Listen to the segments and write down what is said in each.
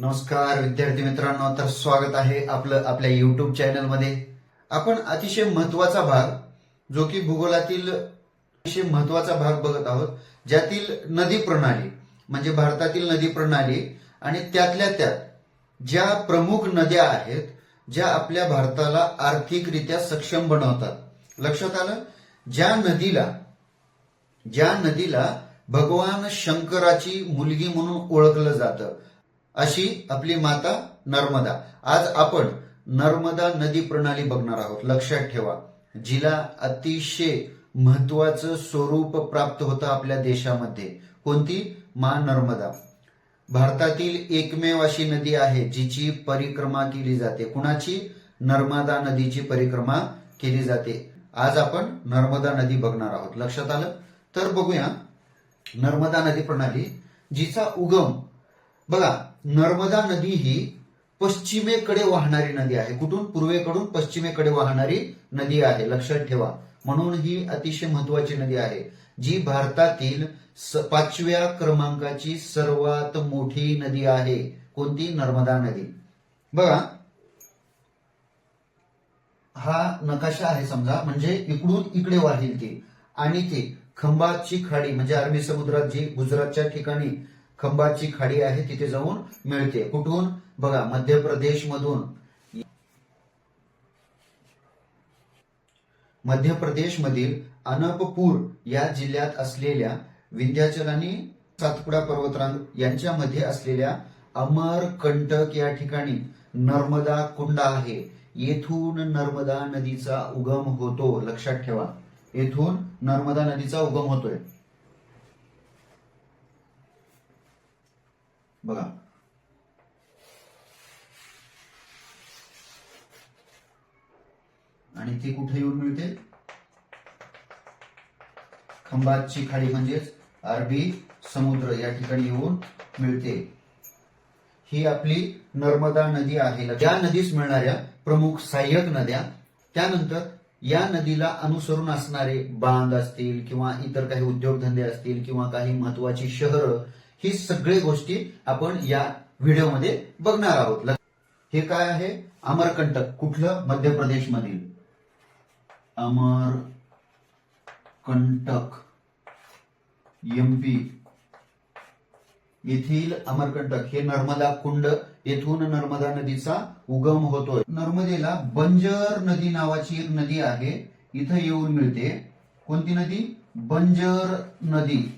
नमस्कार विद्यार्थी मित्रांनो. तर स्वागत आहे आपलं आपल्या युट्यूब चॅनलमध्ये आपण अतिशय महत्त्वाचा भाग जो की भूगोलातील अतिशय महत्त्वाचा भाग बघत आहोत ज्यातील नदी प्रणाली म्हणजे भारतातील नदी प्रणाली आणि त्यातल्या त्यात ज्या प्रमुख नद्या आहेत ज्या आपल्या भारताला आर्थिकरित्या सक्षम बनवतात. लक्षात आलं? ज्या नदीला ज्या नदीला भगवान शंकराची मुलगी म्हणून ओळखलं जातं अशी आपली माता नर्मदा. आज आपण नर्मदा नदी प्रणाली बघणार आहोत. लक्षात ठेवा. जिला अतिशय महत्वाचं स्वरूप प्राप्त होतं आपल्या देशामध्ये. कोणती? मा नर्मदा. भारतातील एकमेव अशी नदी आहे जिची परिक्रमा केली जाते. कुणाची? नर्मदा नदीची परिक्रमा केली जाते. आज आपण नर्मदा नदी बघणार आहोत. लक्षात आलं? तर बघूया. नर्मदा नदी प्रणाली जिचा उगम. बघा नर्मदा नदी ही पश्चिमेकडे वाहणारी नदी आहे. कुठून? पूर्वेकडून पश्चिमेकडे वाहणारी नदी आहे. लक्षात ठेवा. म्हणून ही अतिशय महत्वाची नदी आहे जी भारतातील पाचव्या क्रमांकाची सर्वात मोठी नदी आहे. कोणती? नर्मदा नदी. बघा. हा नकाशा आहे समजा. म्हणजे इकडून इकडे वाहील ती. आणि ती खंबाची खाडी म्हणजे अरबी समुद्रात जी गुजरातच्या ठिकाणी खंबाची खाडी आहे तिथे जाऊन मिळते. कुठून? बघा मध्य प्रदेश मधून मध्य प्रदेश मधील अनपपूर या जिल्ह्यात असलेल्या विंध्याचल आणि सातपुडा पर्वतरांग यांच्यामध्ये असलेल्या अमरकंटक या ठिकाणी नर्मदा कुंड आहे. येथून नर्मदा नदीचा उगम होतो. लक्षात ठेवा. येथून नर्मदा नदीचा उगम होतोय. बघा. आणि ती कुठे येऊन मिळते? खंबातची खाडी म्हणजेच अरबी समुद्र या ठिकाणी येऊन मिळते. ही आपली नर्मदा नदी आहे. या नदीस मिळणाऱ्या प्रमुख सहाय्यक नद्या त्यानंतर या नदीला अनुसरून असणारे बांध असतील किंवा इतर काही उद्योगधंदे असतील किंवा काही महत्वाची शहरं ही सगळे गोष्टी आपण या व्हिडिओमध्ये बघणार आहोत. हे काय आहे? अमरकंटक. कुठलं? मध्य प्रदेश मधील अमरकंटक एमपी येथील अमरकंटक. हे नर्मदा कुंड येथून नर्मदा नदीचा उगम होतोय. नर्मदेला बंजर नदी नावाची एक नदी आहे. इथं येऊन मिळते. कोणती नदी? बंजर नदी.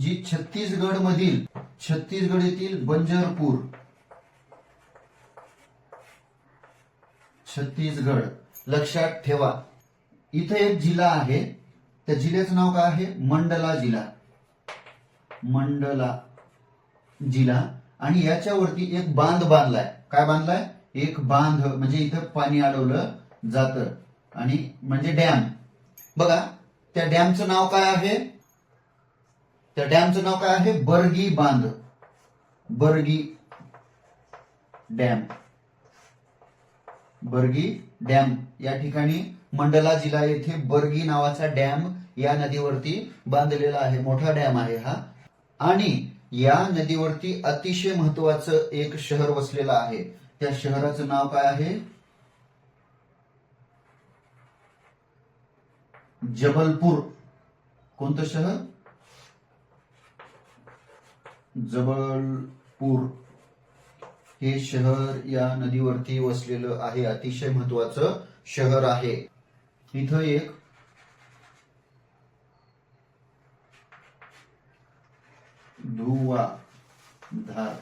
जी छत्तीसगड मधील छत्तीसगड येथील बंजरपूर. छत्तीसगड. लक्षात ठेवा. इथे एक जिल्हा आहे. त्या जिल्ह्याचं नाव काय आहे? मंडला जिल्हा. मंडला जिल्हा. आणि याच्यावरती एक बांध बांधलाय. काय बांधलाय? एक बांध म्हणजे इथं पाणी अडवलं जातं. आणि म्हणजे डॅम. बघा त्या डॅमचं नाव काय आहे? त्या डॅमचं नाव काय आहे? बर्गी बांध. बर्गी डॅम. बर्गी डॅम. या ठिकाणी मंडला जिल्हा येथे बर्गी नावाचा डॅम या नदीवरती बांधलेला आहे. मोठा डॅम आहे हा. आणि या नदीवरती अतिशय महत्वाचं एक शहर वसलेलं आहे. त्या शहराचं नाव काय आहे? जबलपूर. कोणतं शहर? जबलपूर हे शहर या नदीवरती वसलेलं आहे. अतिशय महत्वाचं शहर आहे. इथं एक धुवा धार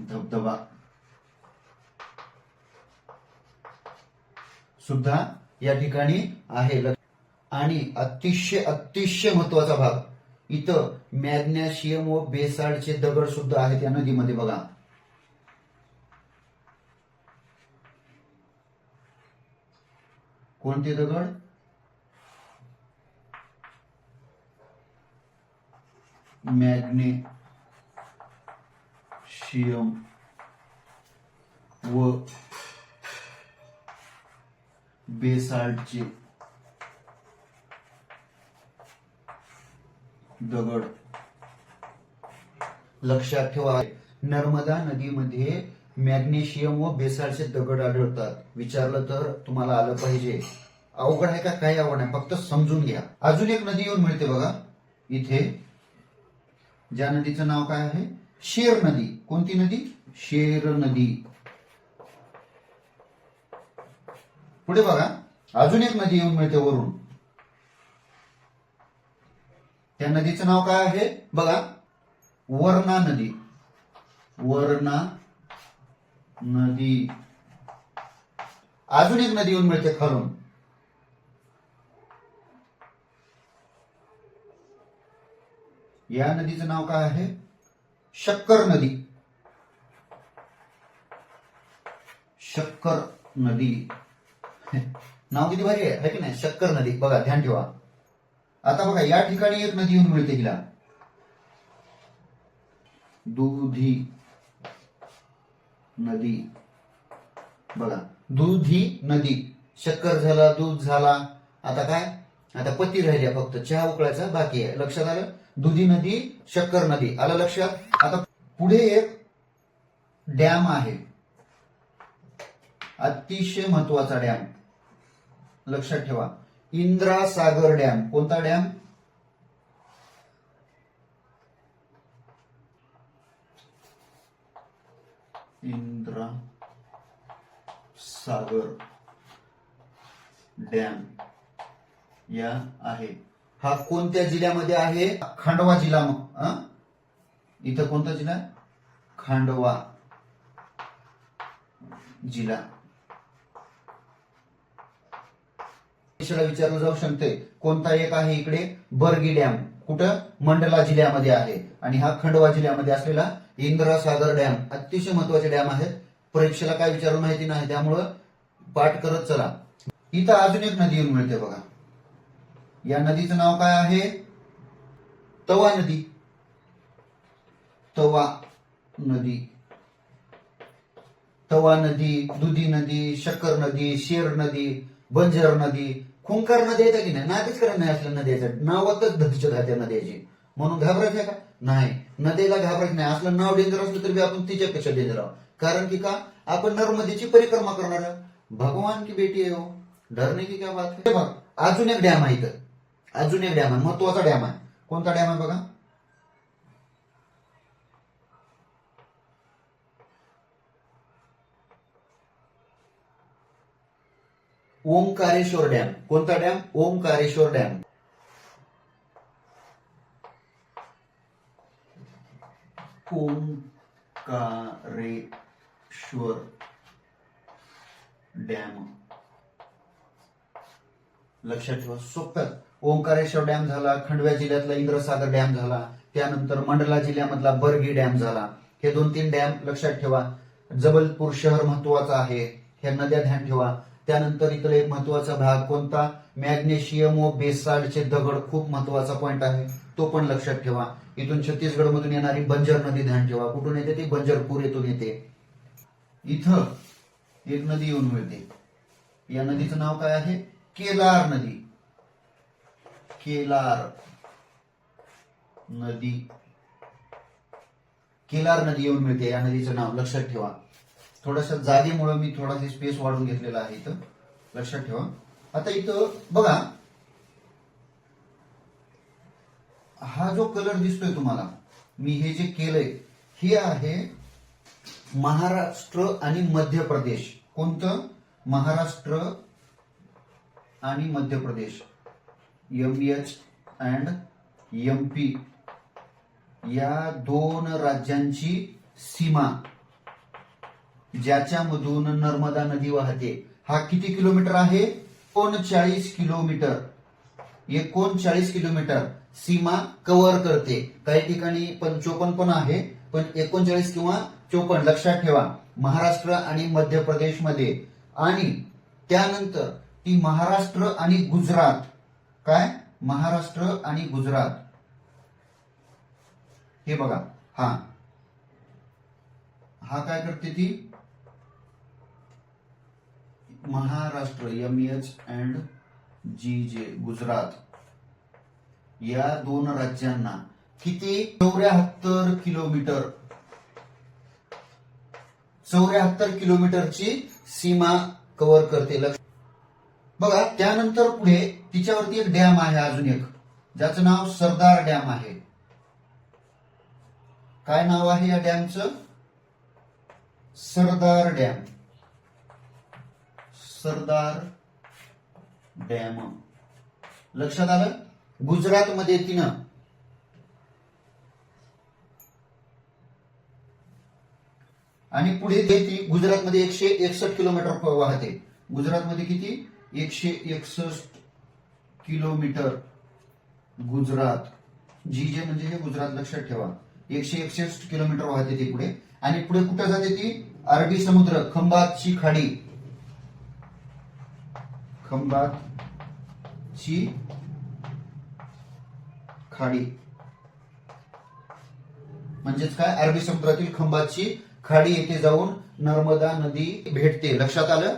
धबधबा सुद्धा या ठिकाणी आहे. आणि अतिशय अतिशय महत्त्वाचा भाग इथं मॅग्नेशियम व बेसाल्टचे दगड सुद्धा आहेत या नदीमध्ये बघा. कोणते दगड? मॅग्नेशियम व बेसाल्टचे दगड. लक्षात ठेवा. नर्मदा नदीमध्ये मॅग्नेशियम व बेसाळचे दगड आढळतात. विचारलं तर तुम्हाला आलं पाहिजे. अवघड आहे का? काही आवड आहे फक्त समजून घ्या. अजून एक नदी येऊन मिळते बघा. इथे. ज्या नदीचं नाव काय आहे? शेर नदी. कोणती नदी? शेर नदी. पुढे बघा. अजून एक नदी येऊन मिळते वरून. त्या नदीचं नाव काय आहे? बघा. वर्णा नदी. वर्णा नदी. अजून एक नदी येऊन मिळते खालून. या नदीचं नाव काय आहे? शक्कर नदी. शक्कर नदी. नाव किती भारी आहे की नाही? शक्कर नदी. बघा ध्यान ठेवा. आता बघा या ठिकाणी एक नदी येऊन मिळते हिला. दुधी नदी. बघा दुधी नदी. शक्कर झाला दूध झाला. आता काय? आता पती राहिली फक्त. चहा उकळायचा बाकी आहे. लक्षात आलं? दुधी नदी शक्कर नदी. आलं लक्षात? आता पुढे एक डॅम आहे. अतिशय महत्त्वाचा डॅम. लक्षात ठेवा. इंद्रा सागर डॅम. कोणता डॅम? इंद्रा सागर डॅम. या आहे. हा कोणत्या जिल्ह्यामध्ये आहे? खांडवा जिल्हा इथं कोणता जिल्हा? खांडवा जिल्हा. परीक्षेला विचारलं जाऊ शकते. कोणता एक आहे इकडे बर्गी डॅम. कुठं? मंडला जिल्ह्यामध्ये आहे. आणि हा खंडवा जिल्ह्यामध्ये असलेला इंदिरा सागर डॅम. अतिशय महत्त्वाचे डॅम आहेत. परीक्षेला काय विचारून माहिती नाही. त्यामुळं पाठ करत चला. इथं अजून एक नदी येऊन मिळते बघा. या नदीचं नाव काय आहे? तवा नदी. तवा नदी. तवा नदी दुधी नदी शक्कर नदी शेर नदी बंजर नदी खुंकार नदी येते की नाही? नातीच करत नाही असलं नद्याचं नावातच दहशत आहे त्या नद्याची म्हणून घाबरायचं आहे का? नाही. नदीला घाबरायचं नाही. असलं नाव डेंजर असलं तरी आपण तिच्यापेक्षा डेंजर आहोत. कारण की का? आपण नर्मदेची परिक्रमा करणार भगवान की बेटी आहे हो. धरणे की काय बात अजून एक डॅम आहे इथं. अजून एक डॅम आहे. महत्त्वाचा डॅम आहे. कोणता डॅम आहे बघा? ओंकारेश्वर डॅम. कोणता dam? Omkareshwar dam. Omkareshwar dam. लक्षात ठेवा सोप्यात ओंकारेश्वर डॅम झाला खंडव्या जिल्ह्यातला इंद्रसागर डॅम झाला त्यानंतर मंडला जिल्ह्यामधला बर्गी डॅम झाला. हे दोन तीन डॅम लक्षात ठेवा. जबलपूर शहर महत्वाचं आहे. ह्या नद्या ध्यान ठेवा. त्यानंतर इकडे एक महत्त्वाचा भाग कोणता? मॅग्नेशियम व बेसाल्टचे दगड खूप महत्त्वाचा पॉईंट आहे. तो पण लक्षात ठेवा. इथून छत्तीसगड मधून येणारी बंजर नदी ध्यान ठेवा. कुठून येते ती? बंजरपूर येथून येते. इथं एक नदी येऊन मिळते. या नदीचं नाव काय आहे? केलार नदी. केलार नदी. केलार नदी येऊन मिळते. या नदीचं नाव लक्षात ठेवा. थोड्याशा जागेमुळे मी थोडासा स्पेस वाढून घेतलेला आहे इथं. लक्षात ठेवा. आता इथं बघा. हा जो कलर दिसतोय तुम्हाला मी हे जे केलंय हे आहे महाराष्ट्र आणि मध्य प्रदेश. कोणतं? महाराष्ट्र आणि Madhya Pradesh. M H and M P या दोन राज्यांची सीमा. ज्याच्यामधून नर्मदा नदी वाहते. हा किती किलोमीटर आहे? एकोणचाळीस किलोमीटर. एकोणचाळीस किलोमीटर सीमा कव्हर करते. काही ठिकाणी पण चोपन्न पण आहे पण एकोणचाळीस किंवा चोपन्न लक्षात ठेवा. महाराष्ट्र आणि मध्य प्रदेशमध्ये आणि त्यानंतर ती महाराष्ट्र आणि गुजरात. काय? महाराष्ट्र आणि गुजरात. हे बघा. हा. हा काय करते ती? Maharashtra M H and G J Gujarat. या दोन राज्यांना किती? चौऱ्याहत्तर किलोमीटर. चौऱ्याहत्तर किलोमीटरची सीमा कव्हर करते. लक्ष बघा त्यानंतर पुढे तिच्यावरती एक डॅम आहे अजून एक. ज्याचं नाव सरदार डॅम आहे. काय नाव आहे या डॅमचं? सरदार डॅम. सरदार डॅम. लक्षात आलं? गुजरातमध्ये तिनं आणि पुढे ते ती गुजरातमध्ये एकशे एकसष्ट किलोमीटर वाहते. गुजरातमध्ये किती? एकशे एकसष्ट किलोमीटर गुजरात. जी जे म्हणजे हे गुजरात लक्षात ठेवा. एकशे एकसष्ट किलोमीटर वाहते ती पुढे. आणि पुढे कुठे जाते ती? अरबी समुद्र खंबातची खाडी. खंबाची खाडी म्हणजेच काय? अरबी समुद्रातील खंबाची खाडी येथे जाऊन नर्मदा नदी भेटते. लक्षात आलं?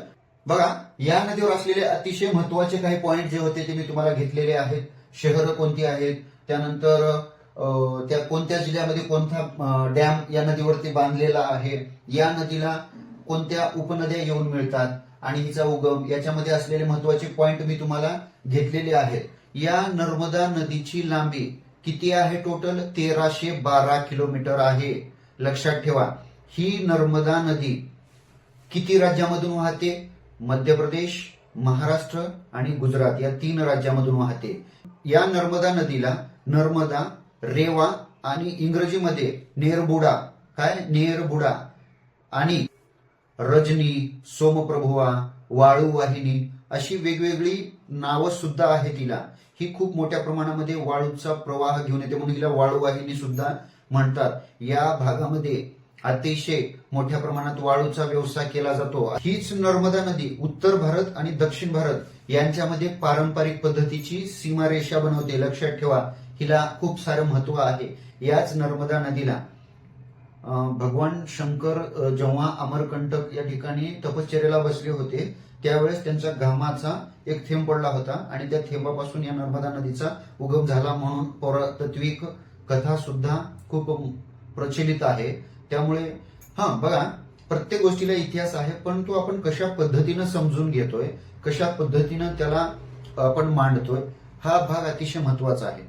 बघा या नदीवर असलेले अतिशय महत्त्वाचे काही पॉइंट जे होते ते मी तुम्हाला घेतलेले आहेत. शहरं कोणती आहेत? त्यानंतर त्या कोणत्या जिल्ह्यामध्ये कोणता डॅम या नदीवरती बांधलेला आहे? या नदीला कोणत्या उपनद्या येऊन मिळतात? आणि हिचा उगम याच्यामध्ये असलेले महत्त्वाचे पॉइंट मी तुम्हाला घेतलेले आहेत. या नर्मदा नदीची लांबी किती आहे टोटल तेराशे बारा किलोमीटर आहे. लक्षात ठेवा ही नर्मदा नदी किती राज्यामधून वाहते? मध्य प्रदेश महाराष्ट्र आणि गुजरात या तीन राज्यामधून वाहते. या नर्मदा नदीला नर्मदा रेवा आणि इंग्रजीमध्ये नेरबुडा काय? नेरबुडा आणि रजनी सोमप्रभुवा वाळू वाहिनी अशी वेगवेगळी नावं सुद्धा आहे तिला. ही खूप मोठ्या प्रमाणामध्ये वाळूचा प्रवाह घेऊन येते. म्हणून हिला वाळू वाहिनी सुद्धा म्हणतात. या भागामध्ये अतिशय मोठ्या प्रमाणात वाळूचा व्यवसाय केला जातो. हीच नर्मदा नदी उत्तर भारत आणि दक्षिण भारत यांच्यामध्ये पारंपरिक पद्धतीची सीमारेषा बनवते. लक्षात ठेवा हिला खूप सारं महत्त्व आहे. याच नर्मदा नदीला भगवान शंकर जेव्हा अमरकंटक या ठिकाणी तपश्चर्याला बसले होते त्यावेळेस त्यांच्या घामाचा एक थेंब पडला होता आणि त्या थेंबापासून या नर्मदा नदीचा उगम झाला म्हणून पौरातत्विक कथा सुद्धा खूप प्रचलित आहे. त्यामुळे हा बघा प्रत्येक गोष्टीला इतिहास आहे परंतु आपण कशा पद्धतीनं समजून घेतोय कशा पद्धतीनं त्याला आपण मांडतोय हा भाग अतिशय महत्त्वाचा आहे.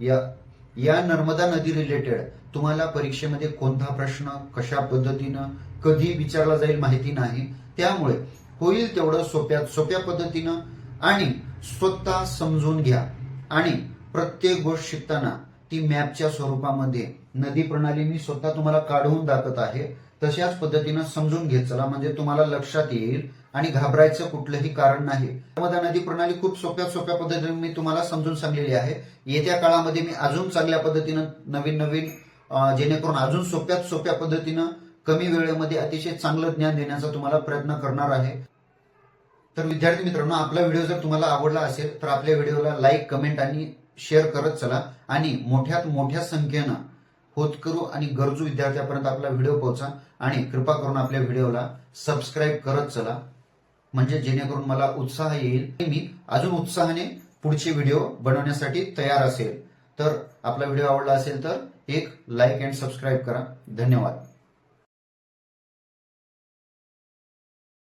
या या नर्मदा नदी रिलेटेड तुम्हाला परीक्षेमध्ये कोणता प्रश्न कशा पद्धतीनं कधी विचारला जाईल माहिती नाही. त्यामुळे होईल तेवढं सोप्या सोप्या पद्धतीनं आणि स्वतः समजून घ्या. आणि प्रत्येक गोष्ट शिकताना ती मॅपच्या स्वरूपामध्ये नदी प्रणाली मी स्वतः तुम्हाला काढून दाखवत आहे तशाच पद्धतीनं समजून घेत चला. म्हणजे तुम्हाला लक्षात येईल आणि घाबरायचं कुठलंही कारण नाही. नर्मदा नदी प्रणाली खूप सोप्या सोप्या पद्धतीने मी तुम्हाला समजून सांगलेली आहे. येत्या काळामध्ये मी अजून चांगल्या पद्धतीनं नवीन नवीन जेणेकरून अजून सोप्यात सोप्या पद्धतीनं कमी वेळेमध्ये अतिशय चांगलं ज्ञान देण्याचा तुम्हाला प्रयत्न करणार आहे. तर विद्यार्थी मित्रांनो आपला व्हिडिओ जर तुम्हाला आवडला असेल तर आपल्या व्हिडिओला लाईक कमेंट आणि शेअर करत चला आणि मोठ्यात मोठ्या संख्येनं होतकरू आणि गरजू विद्यार्थ्यापर्यंत आपला व्हिडिओ पोहोचा आणि कृपा करून आपल्या व्हिडिओला सबस्क्राईब करत चला. म्हणजे जेणेकरून मला उत्साह येईल मी अजून उत्साहाने पुढचे व्हिडिओ बनवण्यासाठी तयार असेल. तर आपला व्हिडिओ आवडला असेल तर एक लाईक अँड सबस्क्राईब करा. धन्यवाद.